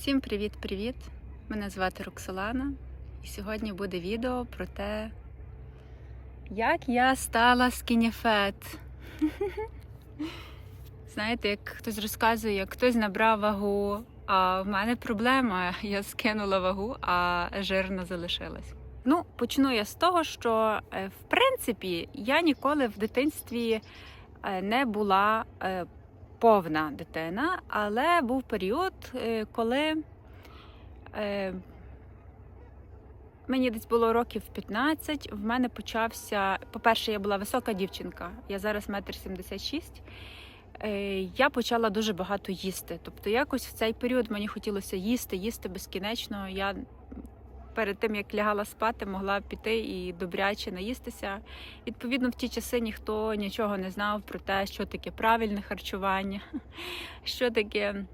Всім привіт-привіт! Мене звати Роксолана, і сьогодні буде відео про те, як я стала скініфет. Знаєте, як хтось розказує, як хтось набрав вагу, а в мене проблема. Я скинула вагу, а жирно залишилась. Ну, почну я з того, що е, в принципі я ніколи в дитинстві е, не була е, повна дитина, але був період, е, коли е, мені десь було років 15, в мене почався. По-перше, я була висока дівчинка, я зараз метр сімдесят шість. Е, Я почала дуже багато їсти. Тобто, якось в цей період мені хотілося їсти, їсти безкінечно. Я перед тим як лягала спати, могла піти і добряче наїстися. Відповідно, в ті часи ніхто нічого не знав про те, що таке правильне харчування, що таке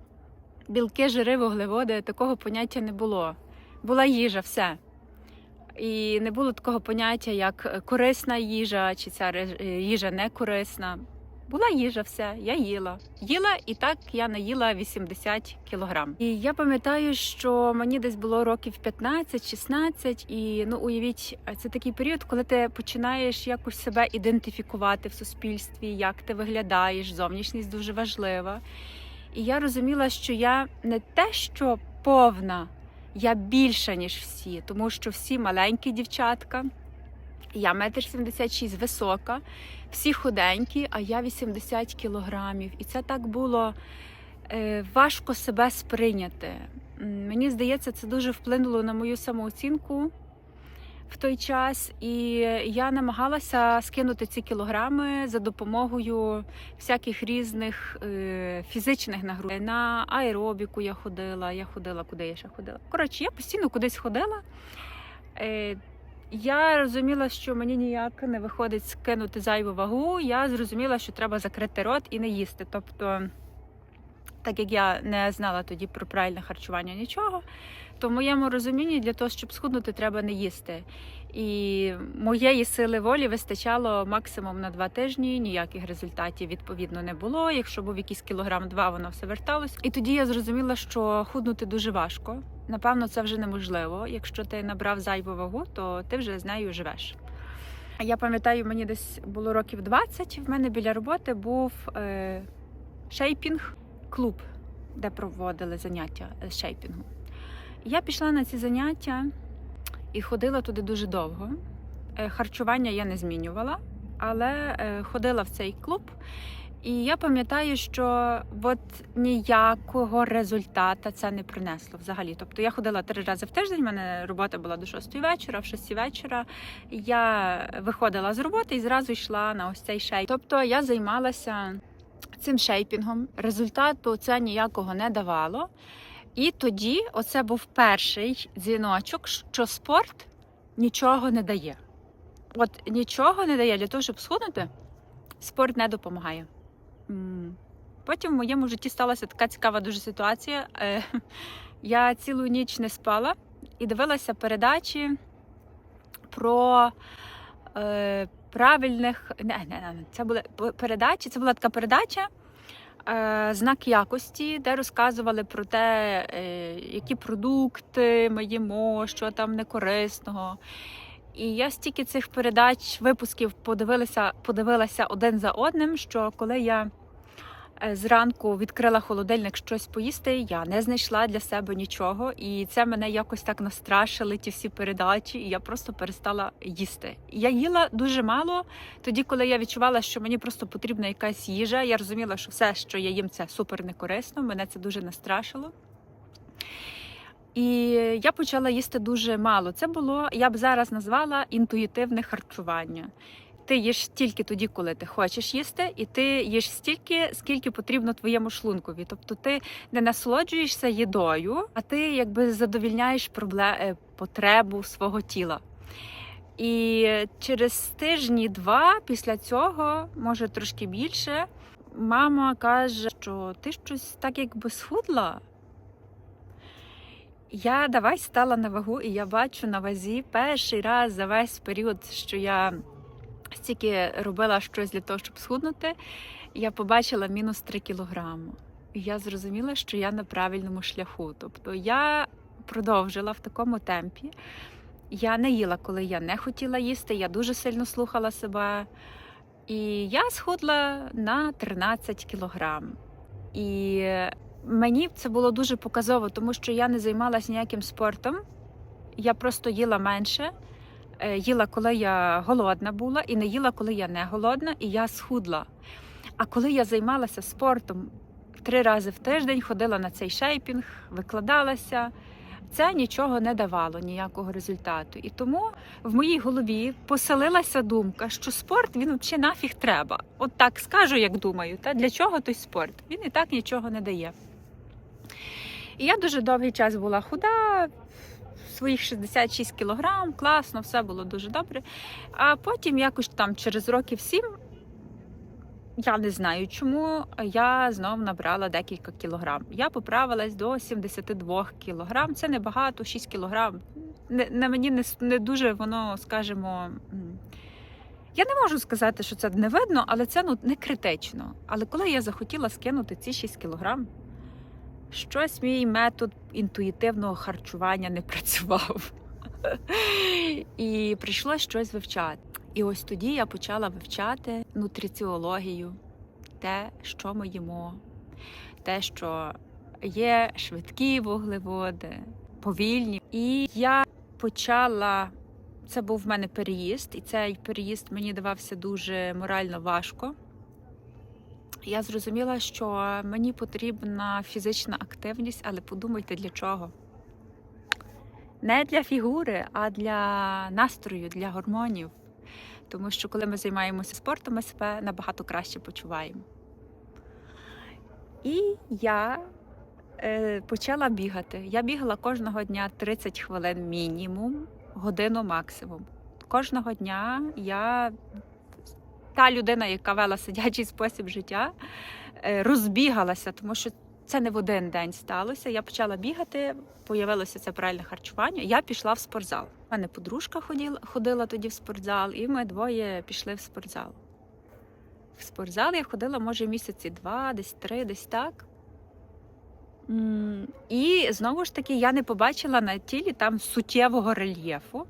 білки, жири, вуглеводи. Такого поняття не було. Була їжа, все. І не було такого поняття, як корисна їжа, чи ця їжа не корисна. Була їжа, все, я їла. Їла і так я наїла 80 кілограм. І я пам'ятаю, що мені десь було років 15-16, і ну уявіть, це такий період, коли ти починаєш якось себе ідентифікувати в суспільстві, як ти виглядаєш, зовнішність дуже важлива. І я розуміла, що я не те, що повна, я більша, ніж всі, тому що всі маленькі дівчатка. Я метр сімдесят шість висока, всі худенькі, а я 80 кілограмів. І це так було е, важко себе сприйняти. Мені здається, це дуже вплинуло на мою самооцінку в той час. І я намагалася скинути ці кілограми за допомогою всяких різних е, фізичних нагрузок. На аеробіку я ходила, я ходила, куди я ще ходила. Коротше, я постійно кудись ходила. Я розуміла, що мені ніяк не виходить скинути зайву вагу. Я зрозуміла, що треба закрити рот і не їсти. Тобто, так як я не знала тоді про правильне харчування нічого, то в моєму розумінні для того, щоб схуднути, треба не їсти. І моєї сили волі вистачало максимум на два тижні. Ніяких результатів відповідно не було. Якщо був якийсь кілограм два, воно все верталось. І тоді я зрозуміла, що худнути дуже важко. Напевно, це вже неможливо. Якщо ти набрав зайву вагу, то ти вже з нею живеш. Я пам'ятаю, мені десь було років 20, В мене біля роботи був е, шейпінг клуб, де проводили заняття з шейпінгу. Я пішла на ці заняття і ходила туди дуже довго. Е, Харчування я не змінювала, але е, ходила в цей клуб. І я пам'ятаю, що от ніякого результата це не принесло взагалі. Тобто я ходила три рази в тиждень, в мене робота була до 6 вечора, в 6 вечора я виходила з роботи і зразу йшла на ось цей шейп. Тобто я займалася цим шейпінгом. Результату це ніякого не давало. І тоді оце був перший дзвіночок, що спорт нічого не дає. От нічого не дає для того, щоб схуднути, спорт не допомагає. Потім в моєму житті сталася така цікава дуже ситуація. Е, Я цілу ніч не спала і дивилася передачі про е, правильних. Не, не, не, це були передачі. Це була така передача. е, Знак якості, де розказували про те, які продукти ми їмо, що там некорисного. І я стільки цих передач, випусків подивилася, подивилася один за одним, що коли я е, зранку відкрила холодильник щось поїсти, я не знайшла для себе нічого. І це мене якось так настрашили, ті всі передачі, і я просто перестала їсти. Я їла дуже мало тоді, коли я відчувала, що мені просто потрібна якась їжа. Я розуміла, що все, що я їм, це супер некорисно. Мене це дуже настрашило. І я почала їсти дуже мало. Це було, я б зараз назвала інтуїтивне харчування. Ти їш тільки тоді, коли ти хочеш їсти, і ти їш стільки, скільки потрібно твоєму шлункові. Тобто ти не насолоджуєшся їдою, а ти якби задовільняєш пробле... е, потребу свого тіла. І через тижні два після цього, може трошки більше, мама каже, що ти щось так якби схудла. Я давай стала на вагу, і я бачу на вазі перший раз за весь період, що я стільки робила щось для того, щоб схуднути, я побачила мінус 3 кілограми. і я зрозуміла, що я на правильному шляху. Тобто я продовжила в такому темпі. Я не їла, коли я не хотіла їсти. Я дуже сильно слухала себе. І я схудла на 13 кілограм. І мені це було дуже показово, тому що я не займалася ніяким спортом. Я просто їла менше. Е, Їла, коли я голодна була, і не їла, коли я не голодна, і я схудла. А коли я займалася спортом три рази в тиждень, ходила на цей шейпінг, викладалася, це нічого не давало ніякого результату. І тому в моїй голові поселилася думка, що спорт він взагалі нафіг треба. От так скажу, як думаю, та для чого той спорт? Він і так нічого не дає. І я дуже довгий час була худа, своїх 66 кілограм, класно, все було дуже добре. А потім, якось там через років сім, я не знаю чому, я знов набрала декілька кілограм. Я поправилась до 72 кілограм. Це небагато, 6 кілограм. На мені не, не дуже воно, скажімо. Я не можу сказати, що це не видно, але це ну, не критично. Але коли я захотіла скинути ці 6 кілограм, щось мій метод інтуїтивного харчування не працював. І прийшло щось вивчати. І ось тоді я почала вивчати нутриціологію, те, що ми їмо, те, що є швидкі вуглеводи, повільні. І я почала. Це був в мене переїзд, і цей переїзд мені давався дуже морально важко. Я зрозуміла, що мені потрібна фізична активність, але подумайте для чого. Не для фігури, а для настрою, для гормонів. Тому що коли ми займаємося спортом, ми себе набагато краще почуваємо. І я е, почала бігати. Я бігала кожного дня 30 хвилин мінімум, годину максимум. Кожного дня я та людина, яка вела сидячий спосіб життя, е, розбігалася, тому що це не в один день сталося. Я почала бігати, появилося це правильне харчування. Я пішла в спортзал. У мене подружка ходила, ходила тоді в спортзал, і ми двоє пішли в спортзал. В спортзал я ходила, може, місяці два, десь три, десь так. І знову ж таки, я не побачила на тілі там суттєвого рельєфу.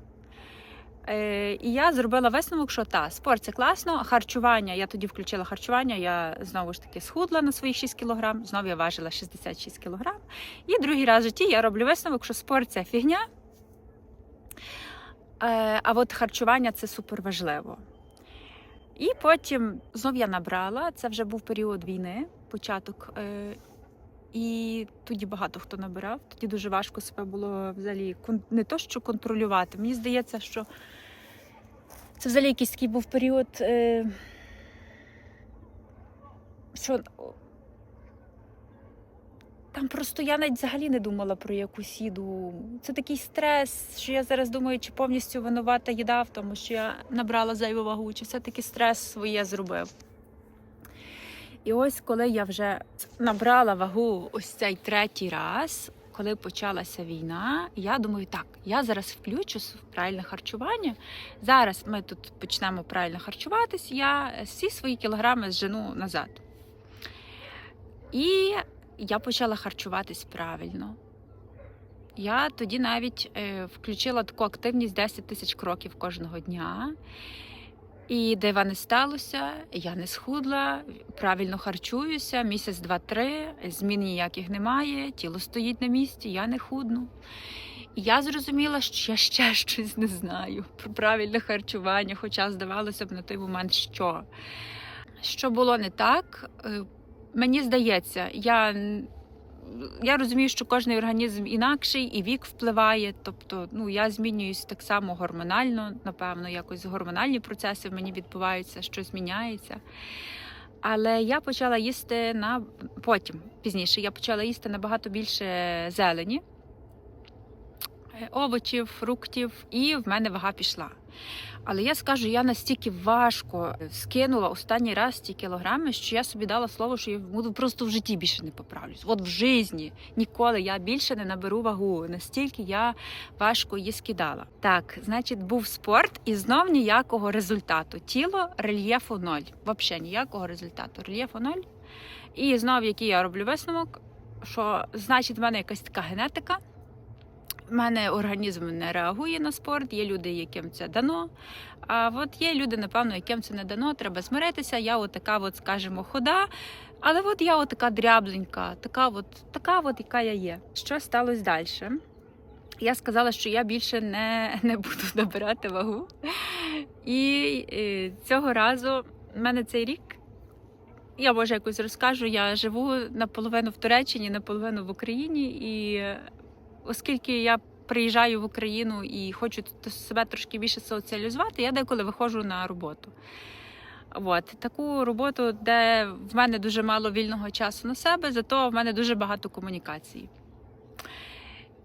Е, і я зробила висновок, що та, спорт це класно, харчування. Я тоді включила харчування, я знову ж таки схудла на свої 6 кілограм, знову я важила 66 кілограм. І другий раз в житті я роблю висновок, що спорт це фігня. Е, а от харчування це супер важливо. І потім знов я набрала, це вже був період війни, початок. І тоді багато хто набирав. Тоді дуже важко себе було взагалі не то, що контролювати. Мені здається, що це взагалі якийсь такий був період. Е, що там просто я навіть взагалі не думала про якусь їду. Це такий стрес, що я зараз думаю, чи повністю винувата їда в тому, що я набрала зайву вагу, чи все-таки стрес своє зробив. І ось коли я вже набрала вагу ось цей третій раз, коли почалася війна, я думаю, так, я зараз включу с- правильне харчування. Зараз ми тут почнемо правильно харчуватись, я всі свої кілограми зжену назад. І я почала харчуватись правильно. Я тоді навіть е, включила таку активність 10 тисяч кроків кожного дня. І дива не сталося, я не схудла, правильно харчуюся, місяць, два-три, змін ніяких немає, тіло стоїть на місці, я не худну. І я зрозуміла, що я ще щось не знаю про правильне харчування, хоча здавалося б на той момент, що. Що було не так, е, мені здається, я, я розумію, що кожен організм інакший і вік впливає. Тобто, ну я змінююсь так само гормонально, напевно, якось гормональні процеси в мені відбуваються, щось міняється. Але я почала їсти на потім, пізніше, я почала їсти набагато більше зелені, е, овочів, фруктів, і в мене вага пішла. Але я скажу, я настільки важко скинула останній раз ті кілограми, що я собі дала слово, що я буду просто в житті більше не поправлюсь. От в житті ніколи я більше не наберу вагу. Настільки я важко її скидала. Так, значить, був спорт і знов ніякого результату. Тіло рельєфу ноль. Взагалі ніякого результату. Рельєфу ноль. І знов, який я роблю висновок, що значить в мене якась така генетика. Мене організм не реагує на спорт, є люди, яким це дано. А от є люди, напевно, яким це не дано, треба змиритися. Я от така, от, скажімо, хода. Але от я от така дрябленька, така от, така от, яка я є. Що сталося далі? Я сказала, що я більше не, не буду набирати вагу. І е, цього разу в мене цей рік. Я може якось розкажу. Я живу наполовину в Туреччині, наполовину в Україні. І оскільки я приїжджаю в Україну і хочу себе трошки більше соціалізувати, я деколи виходжу на роботу. От таку роботу, де в мене дуже мало вільного часу на себе, зато в мене дуже багато комунікацій.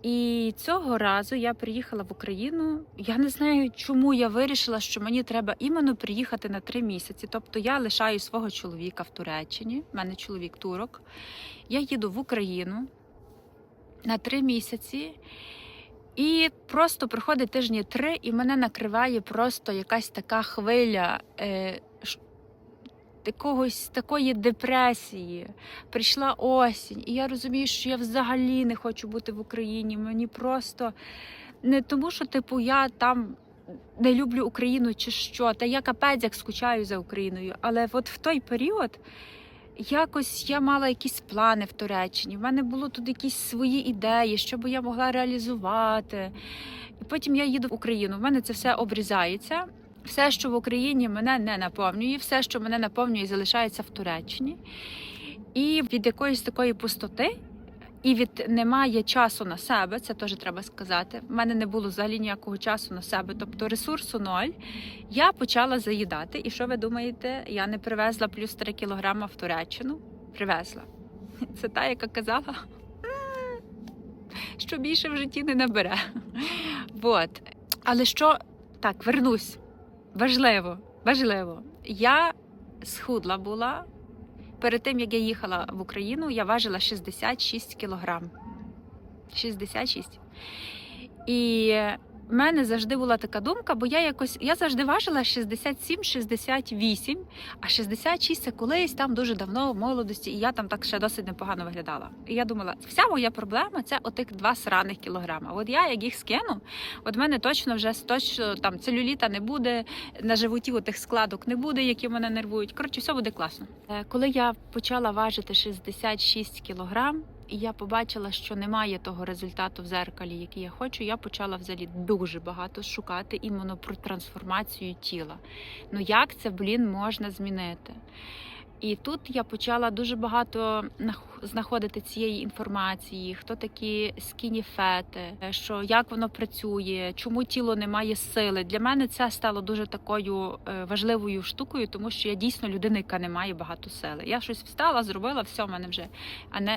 І цього разу я приїхала в Україну. Я не знаю, чому я вирішила, що мені треба іменно приїхати на три місяці. Тобто я лишаю свого чоловіка в Туреччині. в мене чоловік турок. Я їду в Україну на три місяці. І просто проходить тижні три, і мене накриває просто якась така хвиля е, якогось такої депресії. Прийшла осінь, і я розумію, що я взагалі не хочу бути в Україні. Мені просто не тому, що типу я там. Не люблю Україну чи що, та я капець як скучаю за Україною. Але от в той період якось я мала якісь плани в Туреччині. В мене було тут якісь свої ідеї, що би я могла реалізувати. І потім я їду в Україну. В мене це все обрізається. Все, що в Україні мене не наповнює, все, що мене наповнює, залишається в Туреччині. І від якоїсь такої пустоти, і від немає часу на себе, це теж треба сказати. В мене не було взагалі ніякого часу на себе, тобто ресурсу ноль. Я почала заїдати. І що ви думаєте? Я не привезла плюс 3 кілограма в Туреччину? Привезла. Це та, яка казала, що більше в житті не набере. Вот. Але що так, вернусь. Важливо, важливо. Я схудла була. Перед тим, як я їхала в Україну, я важила 66 кілограм. 66. І мене завжди була така думка, бо я якось я завжди важила 67-68, а 66 це колись там дуже давно в молодості, і я там так ще досить непогано виглядала. І я думала, вся моя проблема це отих два сраних кілограма. От я як їх скину, от мене точно вже точно там целюліта не буде, на животі отих складок не буде, які мене нервують. Коротше, все буде класно. Е, Коли я почала важити 66 кілограм, і я побачила, що немає того результату в зеркалі, який я хочу. Я почала взагалі дуже багато шукати іменно про трансформацію тіла. Ну як це, блін, можна змінити? І тут я почала дуже багато нах- знаходити цієї інформації, хто такі скініфети, що як воно працює, чому тіло не має сили. Для мене це стало дуже такою е, важливою штукою, тому що я дійсно людина, яка не має багато сили. Я щось встала, зробила, все, в мене вже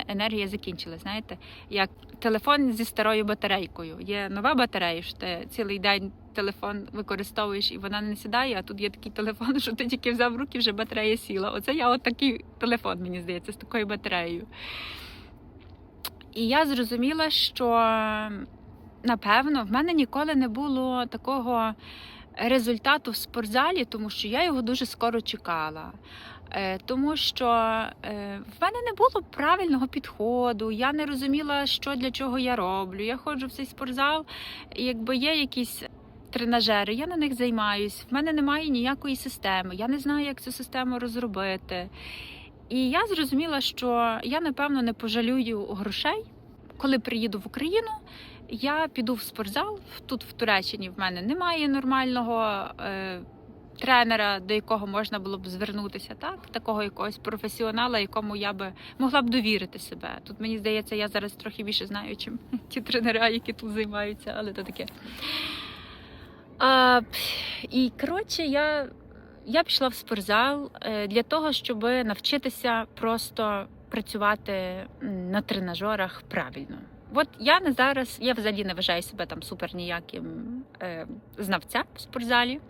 енергія закінчилась. Знаєте, як телефон зі старою батарейкою. Є нова батарея, що ти цілий день телефон використовуєш і вона не сідає, а тут є такий телефон, що ти тільки взяв в руки, вже батарея сіла. Оце я от такий телефон, мені здається, з такою батареєю. І я зрозуміла, що напевно в мене ніколи не було такого результату в спортзалі, тому що я його дуже скоро чекала. Е, Тому що е, в мене не було правильного підходу, я не розуміла, що для чого я роблю. Я ходжу в цей спортзал, якби є якісь тренажери, я на них займаюсь. В мене немає ніякої системи, я не знаю, як цю систему розробити. І я зрозуміла, що я напевно не пожалюю грошей, коли приїду в Україну. Я піду в спортзал. Тут в Туреччині в мене немає нормального е, тренера, до якого можна було б звернутися, так такого якогось професіонала, якому я би могла б довірити себе. Тут мені здається, я зараз трохи більше знаю, чим ті тренера, які тут займаються, але то таке. А, і коротше, я, я пішла в спортзал е, для того, щоб навчитися просто працювати на тренажерах правильно. От я не зараз, я взагалі не вважаю себе там супер ніяким е, знавця в спортзалі.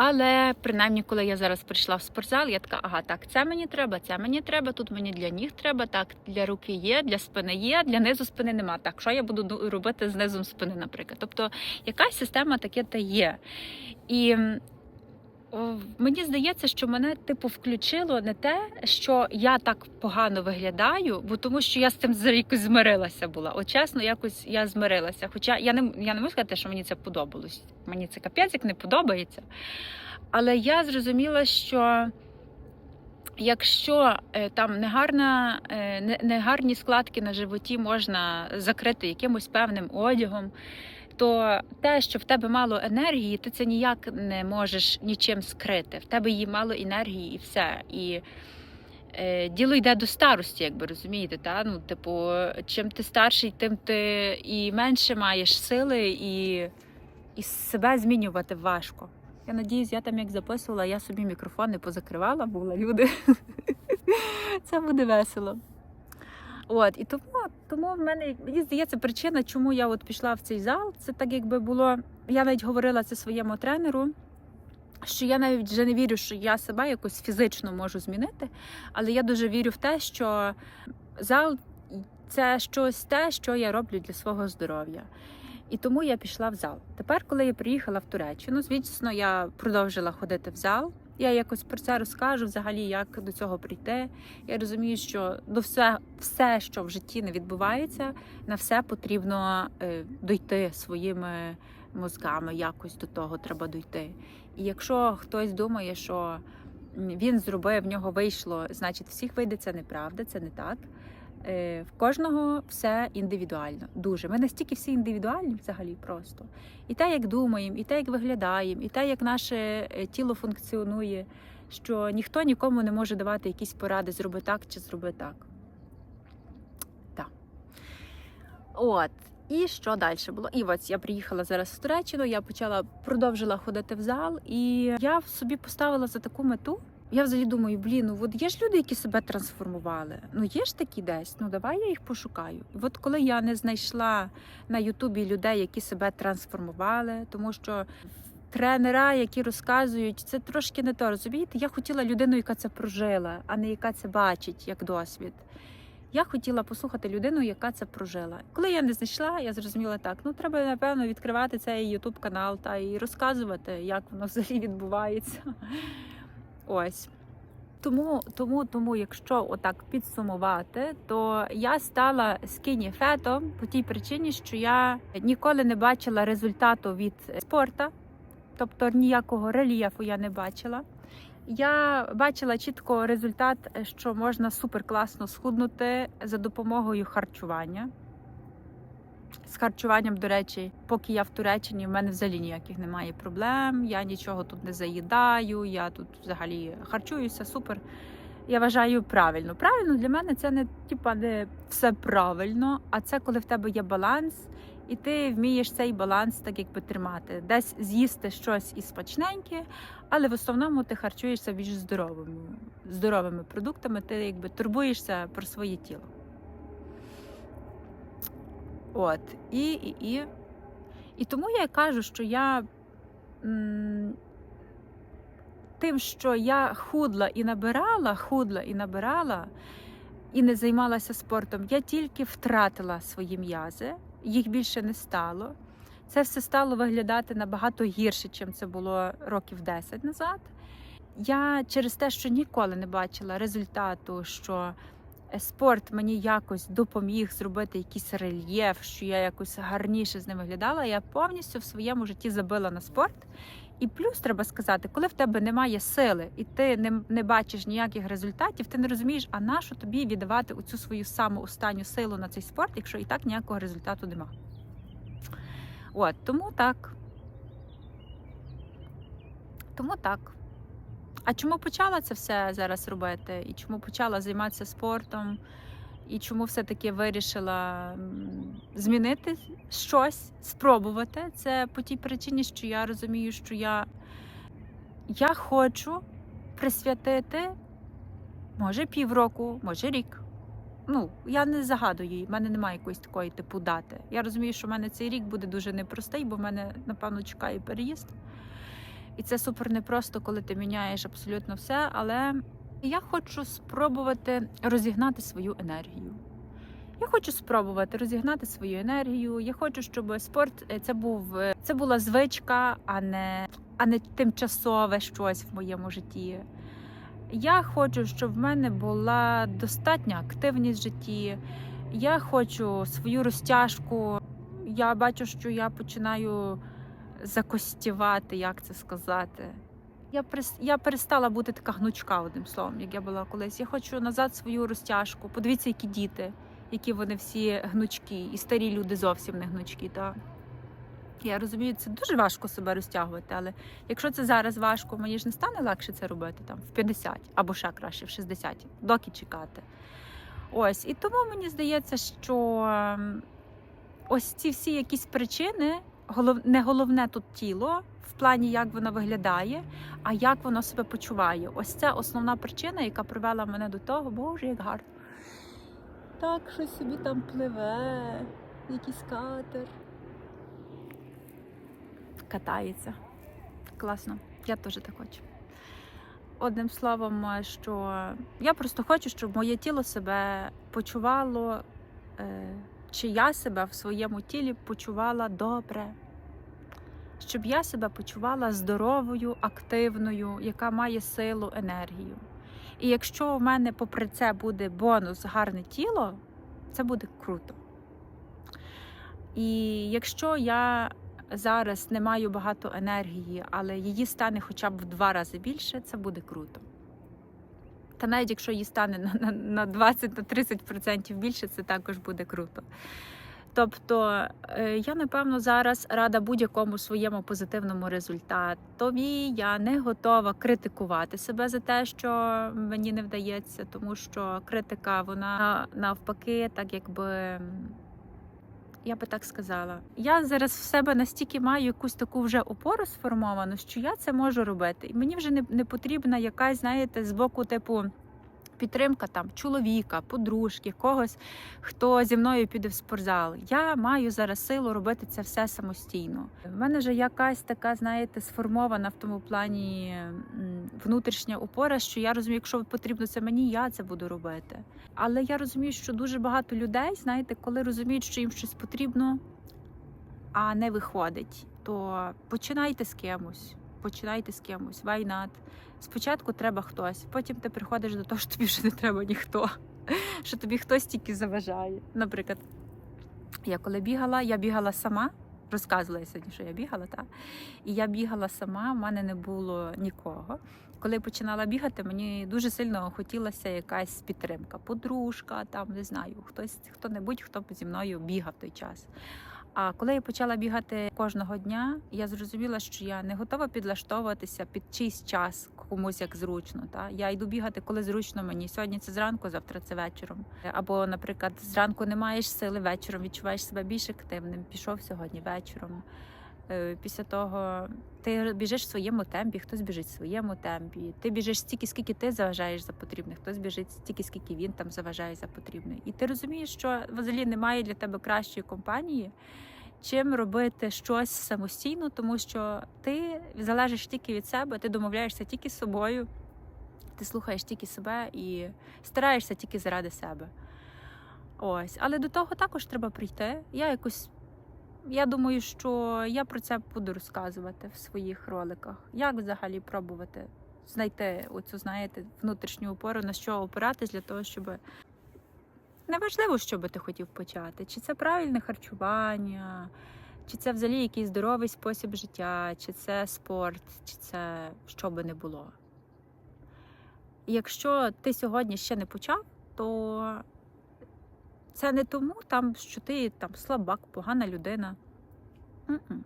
Але принаймні, коли я зараз прийшла в спортзал, я така, ага, так, це мені треба, це мені треба, тут мені для ніг треба, так, для руки є, для спини є, для низу спини нема. Так, що я буду робити з низом спини, наприклад. Тобто якась система таке та є. І Мені здається, що мене типу включило не те, що я так погано виглядаю, бо тому що я з цим якось змирилася була. От чесно, якось я змирилася. Хоча я не я не можу сказати, що мені це подобалось. Мені це капець як не подобається. Але я зрозуміла, що якщо е, там негарна, е, не- негарні складки на животі можна закрити якимось певним одягом, то те, що в тебе мало енергії, ти це ніяк не можеш нічим скрити. В тебе її мало енергії і все. І е, діло йде до старості, якби розумієте. Та? Ну, типу, чим ти старший, тим ти і менше маєш сили, і, і себе змінювати важко. Я надіюсь, я там як записувала, я собі мікрофон не позакривала, були люди. Це буде весело. От, і тому, тому в мене мені здається, причина, чому я от пішла в цей зал, це так, якби було. Я навіть говорила це своєму тренеру, що я навіть вже не вірю, що я себе якось фізично можу змінити, але я дуже вірю в те, що зал це щось те, що я роблю для свого здоров'я. І тому я пішла в зал. Тепер, коли я приїхала в Туреччину, звісно, я продовжила ходити в зал. Я якось про це розкажу взагалі, як до цього прийти. Я розумію, що до все, все, що в житті не відбувається, на все потрібно е, дойти своїми мозками. Якось до того треба дойти. І якщо хтось думає, що він зробив, в нього вийшло, значить, всіх вийде це неправда, це не так. Е, В кожного все індивідуально. Дуже. Ми настільки всі індивідуальні взагалі просто. І те, як думаємо, і те, як виглядаємо, і те, як наше е, тіло функціонує, що ніхто нікому не може давати якісь поради, зроби так чи зроби так. Так. От. І що далі було? І ось я приїхала зараз в Туреччину, я почала продовжила ходити в зал, і я собі поставила за таку мету. Я взагалі думаю, блін, ну от є ж люди, які себе трансформували. Ну є ж такі десь. Ну давай я їх пошукаю. І от коли я не знайшла на Ютубі людей, які себе трансформували, тому що тренера, які розказують, це трошки не то. Розумієте? Я хотіла людину, яка це прожила, а не яка це бачить як досвід. Я хотіла послухати людину, яка це прожила. Коли я не знайшла, я зрозуміла так. Ну треба напевно відкривати цей Ютуб канал та і розказувати, як воно взагалі відбувається. Ось. Тому, тому, тому, якщо отак підсумувати, то я стала скіні фетом по тій причині, що я ніколи не бачила результату від спорту, тобто ніякого рельєфу я не бачила. Я бачила чітко результат, що можна супер класно схуднути за допомогою харчування. З харчуванням, до речі, поки я в Туреччині, в мене взагалі ніяких немає проблем. Я нічого тут не заїдаю, я тут взагалі харчуюся супер. Я вважаю правильно. Правильно для мене це не типа не все правильно, а це коли в тебе є баланс, і ти вмієш цей баланс так якби тримати. Десь з'їсти щось і смачненьке, але в основному ти харчуєшся більш здоровими, здоровими продуктами, ти якби турбуєшся про своє тіло. От, і, і, і. І тому я кажу, що я м, тим, що я худла і набирала, худла і набирала, і не займалася спортом, я тільки втратила свої м'язи, їх більше не стало. Це все стало виглядати набагато гірше, чим це було років 10 назад. Я через те, що ніколи не бачила результату, що спорт мені якось допоміг зробити якийсь рельєф, що я якось гарніше з ним виглядала. Я повністю в своєму житті забила на спорт. І плюс треба сказати, коли в тебе немає сили і ти не, не бачиш ніяких результатів, ти не розумієш, а на що тобі віддавати оцю свою саму останню силу на цей спорт, якщо і так ніякого результату нема. От, тому так. Тому так. А чому почала це все зараз робити? І чому почала займатися спортом? І чому все-таки вирішила змінити щось, спробувати? Це по тій причині, що я розумію, що я, я хочу присвятити, може, півроку, може рік. Ну, я не загадую її, в мене немає якоїсь такої типу дати. Я розумію, що в мене цей рік буде дуже непростий, бо в мене, напевно, чекає переїзд. І це супер непросто, коли ти міняєш абсолютно все. Але я хочу спробувати розігнати свою енергію. Я хочу спробувати розігнати свою енергію. Я хочу, щоб спорт е, це був е, це була звичка, а не а не тимчасове щось в моєму житті. Я хочу, щоб в мене була достатня активність в житті. Я хочу свою розтяжку. Я бачу, що я починаю закостівати, як це сказати. Я я перестала бути така гнучка, одним словом, як я була колись. Я хочу назад свою розтяжку. Подивіться, які діти, які вони всі гнучкі, і старі люди зовсім не гнучкі. Та. Я розумію, це дуже важко себе розтягувати, але якщо це зараз важко, мені ж не стане легше це робити там в 50 або ще краще в 60, доки чекати. Ось, і тому мені здається, що ем, ось ці всі якісь причини, голов... не головне тут тіло, в плані, як воно виглядає, а як воно себе почуває. Ось це основна причина, яка привела мене до того, боже, як гарно. Так, щось собі там пливе, якийсь катер. Катається. Класно. Я теж так хочу. Одним словом, що я просто хочу, щоб моє тіло себе почувало, е, чи я себе в своєму тілі почувала добре. Щоб я себе почувала здоровою, активною, яка має силу, енергію. І якщо в мене, попри це, буде бонус гарне тіло, це буде круто. І якщо я зараз не маю багато енергії, але її стане хоча б в два рази більше, це буде круто. Та навіть якщо її стане на, на, на 20-30% більше, це також буде круто. Тобто е, я напевно зараз рада будь-якому своєму позитивному результатові. Я не готова критикувати себе за те, що мені не вдається, тому що критика, вона навпаки, так якби. Я би так сказала. Я зараз в себе настільки маю якусь таку вже опору сформовану, що я це можу робити. І мені вже не, не потрібна якась, знаєте, з боку, типу, підтримка там чоловіка, подружки, когось, хто зі мною піде в спортзал. Я маю зараз силу робити це все самостійно. В мене вже якась така, знаєте, сформована в тому плані внутрішня опора, що я розумію, якщо потрібно це мені, я це буду робити. Але я розумію, що дуже багато людей, знаєте, коли розуміють, що їм щось потрібно, а не виходить, то починайте з кимось. Починайте з кимось. Why not? Спочатку треба хтось, потім ти приходиш до того, що тобі вже не треба ніхто, що тобі хтось тільки заважає. Наприклад, я коли бігала, я бігала сама. Розказувала я сьогодні, що я бігала, так? І я бігала сама, в мене не було нікого. Коли починала бігати, мені дуже сильно хотілося якась підтримка. Подружка, там не знаю, хтось, хто-небудь, хто зі мною бігав той час. А коли я почала бігати кожного дня, я зрозуміла, що я не готова підлаштовуватися під чийсь час комусь як зручно. Та я йду бігати, коли зручно мені. Сьогодні це зранку, завтра це вечором. Або, наприклад, зранку не маєш сили вечором, відчуваєш себе більш активним. Пішов сьогодні вечором. Е, Після того ти біжиш в своєму темпі, хтось біжить в своєму темпі. Ти біжиш стільки, скільки ти заважаєш за потрібне, хтось біжить стільки, скільки він там заважає за потрібне. І ти розумієш, що взагалі немає для тебе кращої компанії, чим робити щось самостійно, тому що ти залежиш тільки від себе, ти домовляєшся тільки з собою, ти слухаєш тільки себе і стараєшся тільки заради себе. Ось, але до того також треба прийти. Я якось. Я думаю, що я про це буду розказувати в своїх роликах. Як взагалі пробувати знайти оцю, знаєте, внутрішню опору, на що опиратись для того, щоб неважливо, що би ти хотів почати, чи це правильне харчування, чи це взагалі якийсь здоровий спосіб життя, чи це спорт, чи це що би не було. Якщо ти сьогодні ще не почав, то це не тому, там, що ти там слабак, погана людина. М-м.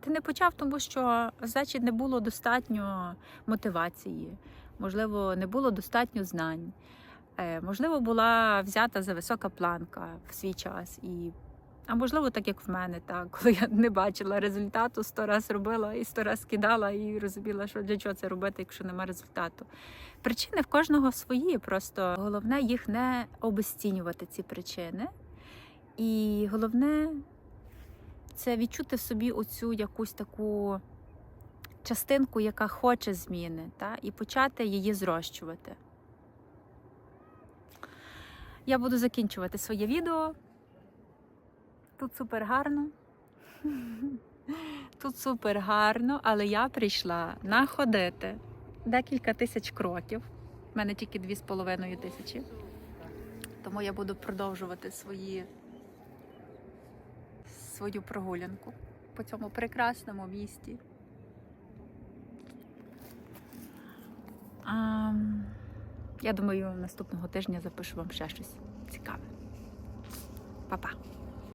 Ти не почав, тому що, значить, не було достатньо мотивації, можливо, не було достатньо знань. Е, можливо, була взята за висока планка в свій час. І... А можливо, так як в мене, так, коли я не бачила результату, сто раз робила і сто раз кидала, і розуміла, що для чого це робити, якщо немає результату. Причини в кожного свої, просто головне їх не обесцінювати, ці причини. І головне це відчути в собі оцю якусь таку частинку, яка хоче зміни, та, і почати її зрощувати. Я буду закінчувати своє відео. Тут супер гарно. Тут супер гарно, але я прийшла находити декілька тисяч кроків. У мене тільки дві з половиною тисячі. Тому я буду продовжувати свої, свою прогулянку по цьому прекрасному місті. А, я думаю, наступного тижня запишу вам ще щось цікаве. Па-па!